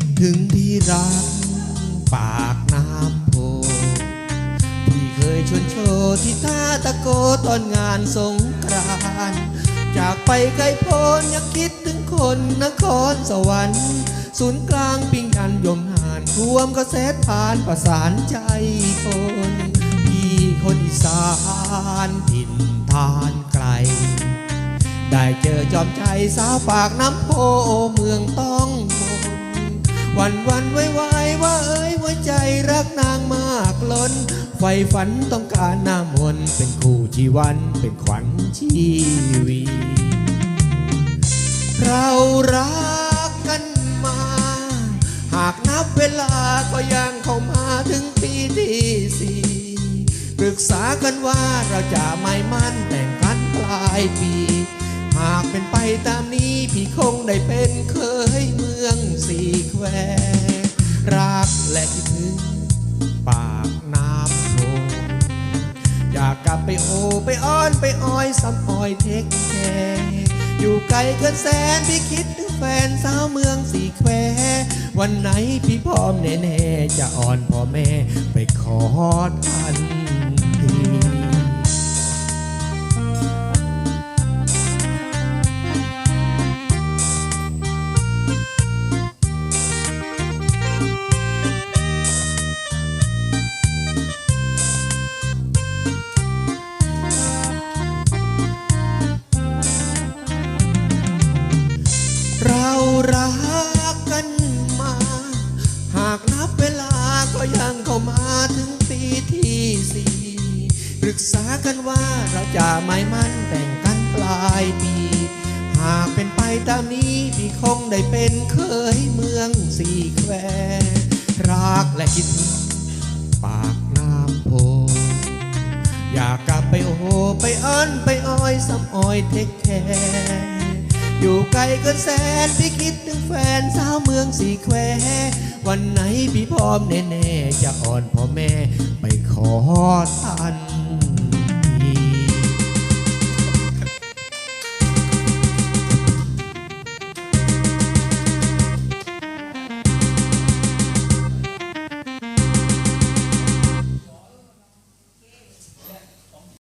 ดถึงที่รัก ปากน้ำโพ ที่เคยชวนโชว์ที่ท่าตะโกตอนงานสงกรานต์จากไปไกลโพ้นยังคิดถึงคนนครสวรรค์ ศูนย์กลางปิงกันยมหานรวมก็เสผ่านประสานใจคน พี่คนอีสานถิ่นทานไกล ได้เจอจอมใจสาวปากน้ำโพเมืองต้อง วันวันไว้ไว้ว่าเอ้ยว่าใจรักนางมากล้นไฟฝันต้องการน้ามนต์เป็นคู่ชีวันเป็นขวัญชีวีเรารักกันมา หากนับเวลาก็ยังเข้ามาถึงปีที่สี่ปรึกษากันว่าเราจะไม่มั่นแต่งกันปลายปี หากเป็นไปตามนี้พี่คงได้เป็นเคยมือ องสี่แควรักและคิดถึงปากน้ำโพอยากกลับไปโอไปอ้อนไปอ้อยซ้ำอ้อยเทคแคอยู่ไกลเกินแสนพี่คิดถึงแฟนสาวเมืองสี่แคววันไหนพี่พร้อมแน่ๆจะอ่อนพ่อแม่ไปขอทัน สี่ปรึกษากันว่าเราจะไม่มั่นแต่งกันปลายปี หากเป็นไปตามนี้พี่คงได้เป็นเคยเมืองสี่แควรักและคิดปากน้ำโพอยากกลับไปโอไปอ้อนไปอ้อยซ้ำอ้อยเทคแคร์อยู่ไกลเกินแสนพี่คิดถึงแฟนสาวเมืองสีแคววันไหนพี่พร้อมแน่ๆจะอ่อนพ่อแม่ไป ขอท่าน